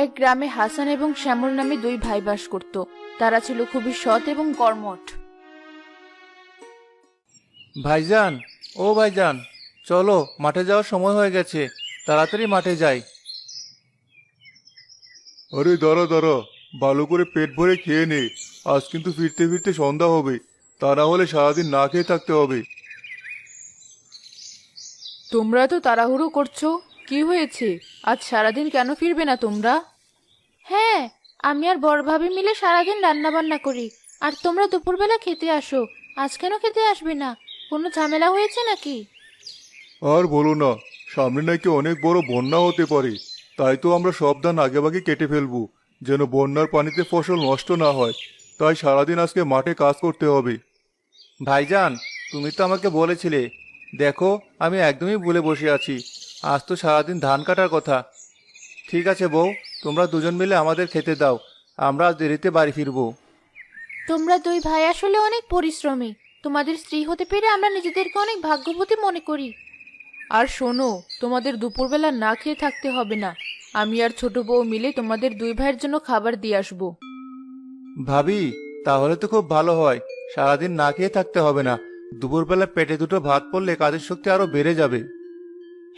এক গ্রামে হাসান এবং শ্যামল নামে দুই ভাই বাস করত। তারা ছিল খুবই সৎ এবং কর্মঠ। ভাইজান ও ভাইজান চলো মাঠে যাওয়ার সময় হয়ে গেছে। তাড়াতাড়ি মাঠে যাই। আরে দাঁড়া দাঁড়া ভালো করে পেট ভরে খেয়ে নে। আজ কিন্তু ফিরতে ফিরতে সন্ধ্যা হবে। তা না হলে সারাদিন না খেয়ে থাকতে হবে। তোমরা তো তাড়াহুড়ো করছ। কি হয়েছে? আজ সারাদিন কেন ফিরবে না তোমরা? হ্যাঁ আমি আর বড় ভাবি মিলে সারাদিন রান্না বান্না করি। আর তোমরা দুপুরবেলা খেতে আসো। আজ কেন খেতে আসবে না? কোনো ঝামেলা হয়েছে নাকি? আর বলো না সামনে নাকি অনেক বড় বন্যা হতে পারে। তাই তো আমরা সব ধান আগেভাগে কেটে ফেলব যেন বন্যার পানিতে ফসল নষ্ট না হয়। তাই সারাদিন আজকে মাঠে কাজ করতে হবে। ভাইজান তুমি তো আমাকে বলেছিলে। দেখো আমি একদমই ভুলে বসে আছি। আজ তো সারাদিন ধান কাটার কথা। ঠিক আছে বউ তোমরা দুজন মিলে আমাদের খেতে দাও। আমরা আজ দেরিতে বাড়ি ফিরবো। তোমরা দুই ভাই আসলে অনেক পরিশ্রমী। তোমাদের স্ত্রী হতে পেরে আমরা নিজেদেরকে অনেক ভাগ্যবতী মনে করি। আর শোনো তোমাদের দুপুরবেলা না খেয়ে থাকতে হবে না। আমি আর ছোট বউ মিলে তোমাদের দুই ভাইয়ের জন্য খাবার দিয়ে আসব। ভাবি তাহলে তো খুব ভালো হয়। সারাদিন না খেয়ে থাকতে হবে না। দুপুরবেলা পেটে দুটো ভাত পড়লে কাজের শক্তি আরও বেড়ে যাবে।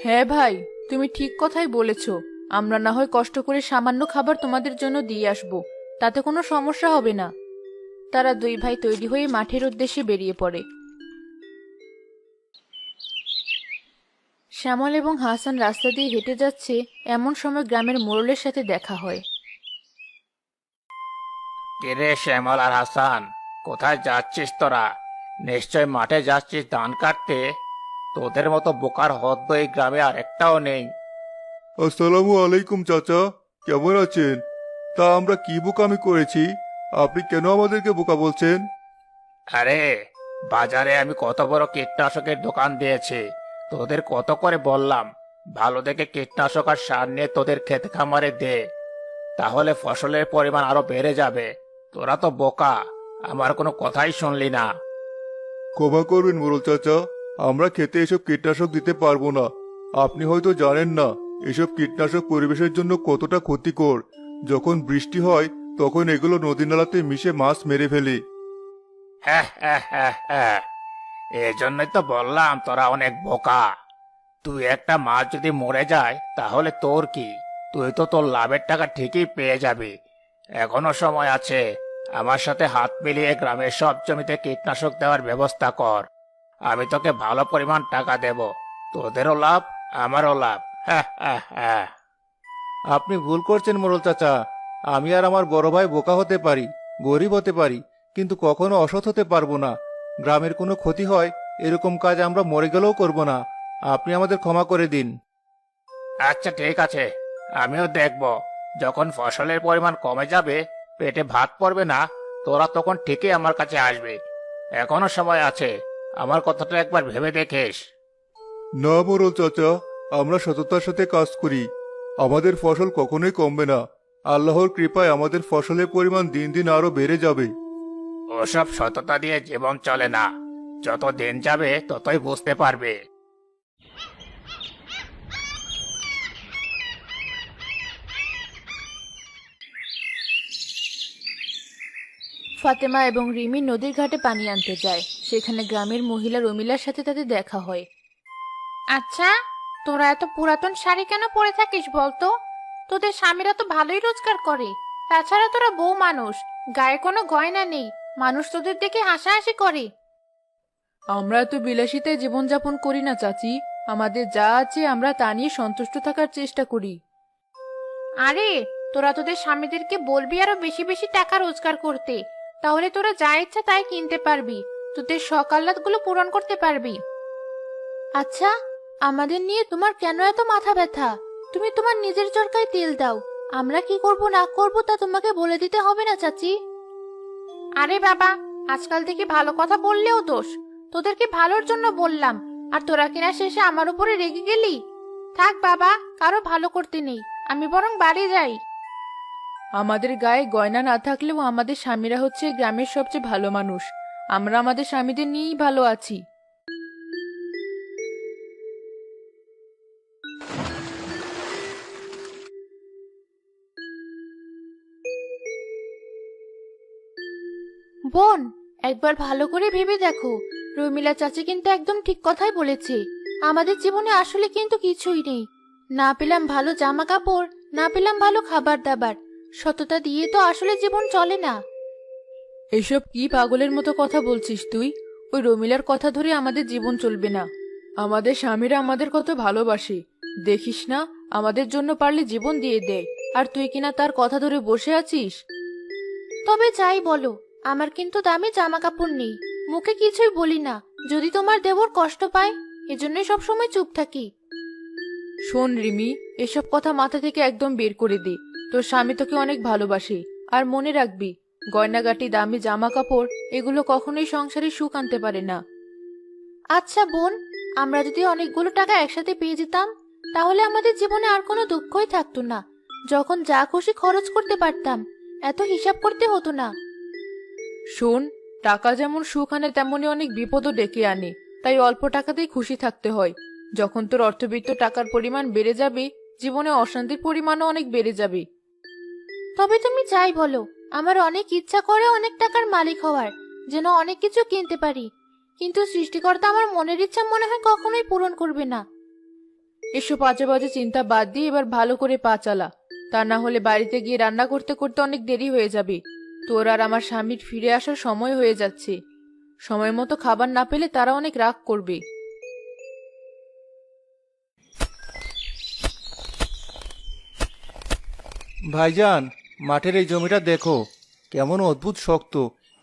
হ্যাঁ ভাই, তুমি ঠিক কথাই বলেছ। আমরা না হয় কষ্ট করে সামান্য খাবার তোমাদের জন্য দিয়ে আসব। তাতে কোনো সমস্যা হবে না। তারা দুই ভাই তৈরি হয়ে মাঠের উদ্দেশ্যে বেরিয়ে পড়ে। শ্যামল এবং হাসান রাস্তা দিয়ে হেঁটে যাচ্ছে, এমন সময় গ্রামের মোড়লের সাথে দেখা হয়। কিরে শ্যামল আর হাসান, কোথায় যাচ্ছিস তোরা? নিশ্চয় মাঠে যাচ্ছিস ধান কাটতে? তোদের মতো বোকার হদ্দ এই গ্রামে আর একটাও নেই। আসসালামু আলাইকুম চাচা। কেমন আছেন? তা আমরা কি বোকামি করেছি? আপনি কেন আমাদেরকে বোকা বলছেন? আরে বাজারে আমি কত বড় কীটনাশকের দোকান দিয়েছি। তোদের কত করে বললাম ভালো দেখে কীটনাশক আর সার নিয়ে তোদের ক্ষেত খামারে দে। তাহলে ফসলের পরিমাণ আরও বেড়ে যাবে। তোরা তো বোকা আমার কোনো কথাই শুনলি না। ক্ষমা করবেন মোরল চাচা। আমরা খেতে এসব কীটনাশক দিতে পারব না। আপনি হয়তো জানেন না, এসব কীটনাশক পরিবেশের জন্য কতটা ক্ষতিকর। যখন বৃষ্টি হয়, তখন এগুলো নদী নালাতে মিশে মাছ মেরে ফেলে। হ্যাঁ হ্যাঁ হ্যাঁ হ্যাঁ। এজন্যই তো বললাম, তোরা অনেক বোকা। তুই একটা মাছ যদি মরে যায়, তাহলে তোর কি? তুই তো তোর লাভের টাকা ঠিকই পেয়ে যাবি। এখনও সময় আছে। আমার সাথে হাত মিলিয়ে গ্রামের সব জমিতে কীটনাশক দেওয়ার ব্যবস্থা কর। আমি তোকে ভালো পরিমাণ টাকা দেব। তোদেরও লাভ আমারও লাভ। হ্যাঁ হ্যাঁ হ্যাঁ আপনি ভুল করছেন মোড়ল চাচা। আমি আর আমার বড় ভাই বোকা হতে পারি গরিব হতে পারি কিন্তু কখনো অসৎ হতে পারব না। গ্রামের কোনো ক্ষতি হয় এরকম কাজ আমরা মরে গেলেও করব না। আপনি আমাদের ক্ষমা করে দিন। আচ্ছা ঠিক আছে। আমিও দেখব। যখন ফসলের পরিমাণ কমে যাবে পেটে ভাত পড়বে না তোরা তখন ঠিকই আমার কাছে আসবে। এখনও সময় আছে। আমার কথাটা একবার ভেবে দেখিস। না মোরল চাচা আমরা সততার সাথে কাজ করি। আমাদের ফসল কখনোই কমবে না। আল্লাহর কৃপায় আমাদের ফসলের পরিমাণ দিন দিন আরও বেড়ে যাবে। ওসব সততা দিয়ে জীবন চলে না। যত দিন যাবে ততই বুঝতে পারবে। ফাতেমা এবং রিমি নদীর ঘাটে পানি আনতে যায়। সেখানে গ্রামের মহিলা রমিলার সাথে তাদের দেখা হয়। আচ্ছা তোরা এত পুরাতন শাড়ি কেন পরে থাকিস বলতো? তোদের স্বামীরা তো ভালোই রোজগার করে। তাছাড়া তোরা বউ মানুষ গায়ে কোনো গয়না নেই মানুষ তোদের দেখে হাসাহাসি করে। আমরা তো বিলাসিতায় জীবনযাপন করি না চাচি। আমাদের যা আছে আমরা তা নিয়ে সন্তুষ্ট থাকার চেষ্টা করি। আরে তোরা তোদের স্বামীদেরকে বলবি আরও বেশি বেশি টাকা রোজগার করতে। তাহলে তোরা যা ইচ্ছা তাই কিনতে পারবি। তোদের সকাল্লাতগুলো পূরণ করতে পারবি। আচ্ছা আমাদের নিয়ে তোমার কেন এত মাথা ব্যথা? তুমি তোমার নিজের চরকায় তেল দাও। আমরা কি করব, না করব তা তোমাকে বলে দিতে হবে না, চাচি। আরে বাবা, আজকাল থেকে ভালো কথা বললেও দোষ। তোদেরকে ভালোর জন্য বললাম, আর তোরা কিনা শেষে আমার উপরে রেগে গেলি? থাক বাবা, কারও ভালো করতে নেই। আমি বরং বাড়ি যাই। আমাদের গায়ে গয়না না থাকলেও আমাদের স্বামীরা হচ্ছে গ্রামের সবচেয়ে ভালো মানুষ। আমরা আমাদের স্বামীদের নিয়েই ভালো আছি। বোন, একবার ভালো করে ভেবে দেখো। রুমিলা চাচি কিন্তু একদম ঠিক কথাই বলেছে। আমাদের জীবনে আসলে কিন্তু কিছুই নেই। না পেলাম ভালো জামা কাপড় না পেলাম ভালো খাবার দাবার সততা দিয়ে তো আসলে জীবন চলে না। এসব কি পাগলের মতো কথা বলছিস তুই? ওই রমিলার কথা ধরে আমাদের জীবন চলবে না। আমাদের স্বামীরা আমাদের কত ভালোবাসে। দেখিস না আমাদের জন্য পারলে জীবন দিয়ে দেয় আর তুই কিনা তার কথা ধরে বসে আছিস? তবে যাই বলো আমার কিন্তু দামি জামা কাপড় নেই। মুখে কিছুই বলি না। যদি তোমার দেবর কষ্ট পায় এজন্যই সবসময় চুপ থাকি। শোন রিমি এসব কথা মাথা থেকে একদম বের করে দে। তোর স্বামী তোকে অনেক ভালোবাসে। আর মনে রাখবি গয়নাগাটি, দামি জামা কাপড় এগুলো কখনোই সংসারে সুখ আনতে পারে না। আচ্ছা বোন, আমরা যদি অনেকগুলো টাকা একসাথে পেয়ে যেতাম, তাহলে আমাদের জীবনে আর কোনো দুঃখই থাকতো না। যখন যা খুশি খরচ করতে পারতাম, এত হিসাব করতে হতো না। শোন, টাকা যেমন সুখ আনে, তেমনই অনেক বিপদও ডেকে আনে। তাই অল্প টাকাতেই খুশি থাকতে হয়। যখন তোর অর্থবিত্ত টাকার পরিমাণ বেড়ে যাবে, জীবনে অশান্তির পরিমাণও অনেক বেড়ে যাবে। তবে তুমি যাই বলো আমার অনেক ইচ্ছা করে অনেক টাকার মালিক হওয়ার যেন অনেক কিছু কিনতে পারি। কিন্তু সৃষ্টিকর্তা আমার মনের ইচ্ছা মনে হয় কখনোই পূরণ করবে না। এসব বাজে বাজে চিন্তা বাদ দিয়ে এবার ভালো করে পা চালা। তা না হলে বাড়িতে গিয়ে রান্না করতে করতে অনেক দেরি হয়ে যাবে। তোর আর আমার স্বামীর ফিরে আসার সময় হয়ে যাচ্ছে। সময় মতো খাবার না পেলে তারা অনেক রাগ করবে। ভাইজান মাঠের এই জমিটা দেখো কেমন অদ্ভুত শক্ত।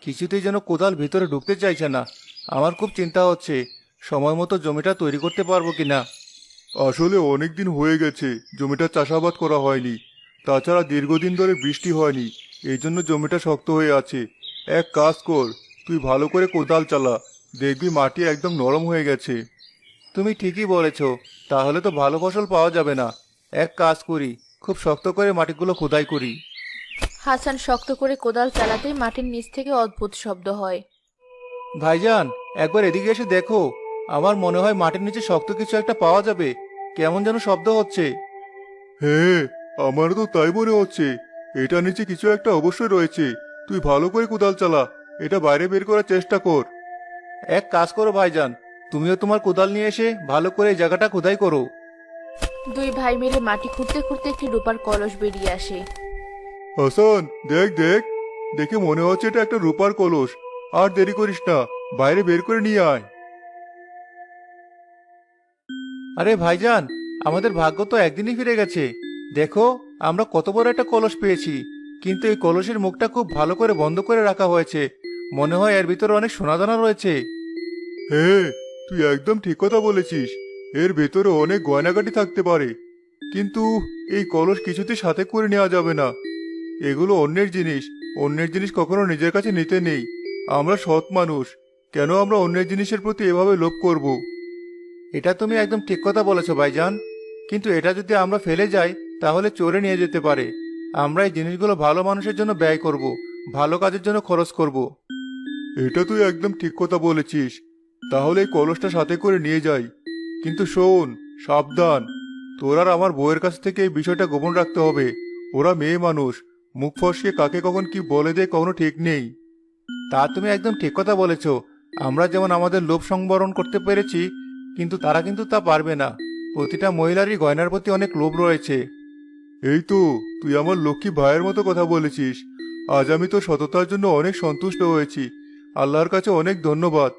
কিছুতেই যেন কোদাল ভিতরে ঢুকতে চাইছে না। আমার খুব চিন্তা হচ্ছে সময় মতো জমিটা তৈরি করতে পারব কিনা। আসলে অনেক দিন হয়ে গেছে জমিটা চাষাবাদ করা হয়নি। তাছাড়া দীর্ঘদিন ধরে বৃষ্টি হয়নি এই জন্য জমিটা শক্ত হয়ে আছে। এক কাজ কর তুই ভালো করে কোদাল চালা দেখবি মাটি একদম নরম হয়ে গেছে। তুমি ঠিকই বলেছ তাহলে তো ভালো ফসল পাওয়া যাবে না। এক কাজ করি খুব শক্ত করে মাটিগুলো খোদাই করি। হাসান শক্ত করে কোদাল চালাতেই মাটির নিচ থেকে অদ্ভুত শব্দ হয়। ভাইজান একবার এদিকে এসে দেখো। আমার মনে হয় মাটির নিচে শক্ত কিছু একটা পাওয়া যাবে। কেমন যেন শব্দ হচ্ছে। হ্যাঁ আমারও তো তাই মনে হচ্ছে। এটা নিচে কিছু একটা অবশ্যই রয়েছে। তুই ভালো করে কোদাল চালা। এটা বাইরে বের করার চেষ্টা কর। এক কাজ করো ভাইজান তুমিও তোমার কোদাল নিয়ে এসে ভালো করে এই জায়গাটা খোদাই করো। দুই ভাই মিলে মাটি খুঁড়তে খুঁড়তে একটি রূপার কলস বেরিয়ে আসে। হাসান দেখ দেখ। দেখে মনে হচ্ছে এটা একটা রূপার কলস। আর দেরি করিস না বাইরে বের করে নিয়ে আয়। আরে ভাইজান আমাদের ভাগ্য তো একদিনই ফিরে গেছে। দেখো আমরা কত বড় একটা কলস পেয়েছি। কিন্তু এই কলসের মুখটা খুব ভালো করে বন্ধ করে রাখা হয়েছে। মনে হয় এর ভিতরে অনেক সোনাদানা রয়েছে। হ্যাঁ তুই একদম ঠিক কথা বলেছিস। এর ভেতরে অনেক গয়নাগাটি থাকতে পারে। কিন্তু এই কলস কিছুতে সাথে করে নেওয়া যাবে না। এগুলো অন্যের জিনিস। অন্যের জিনিস কখনো নিজের কাছে নিতে নেই। আমরা সৎ মানুষ। কেন আমরা অন্যের জিনিসের প্রতি এভাবে লোভ করব? এটা তুমি একদম ঠিক কথা বলেছ, ভাইজান। কিন্তু এটা যদি আমরা ফেলে যাই, তাহলে চোরে নিয়ে যেতে পারে। আমরা এই জিনিসগুলো ভালো মানুষের জন্য ব্যয় করব, ভালো কাজের জন্য খরচ করব। এটা তুই একদম ঠিক কথা বলেছিস। তাহলে এই কলসটা সাথে করে নিয়ে যাই। কিন্তু শোন, সাবধান। তোর আর আমার বউয়ের কাছ থেকে এই বিষয়টা গোপন রাখতে হবে। ওরা মেয়ে মানুষ। মুখ ফসকে কাকে কখন কি বলে দেয় কখনো ঠিক নেই। তা তুমি একদম ঠিক কথা বলেছ। আমরা যেমন আমাদের লোভ সংবরণ করতে পেরেছি, কিন্তু তারা কিন্তু তা পারবে না। প্রতিটা মহিলারই গয়নার প্রতি অনেক লোভ রয়েছে। এই তো, তুই আমার লক্ষ্মী ভাইয়ের মতো কথা বলেছিস। আজ আমি তো সততার জন্য অনেক সন্তুষ্ট হয়েছি। আল্লাহর কাছে অনেক ধন্যবাদ।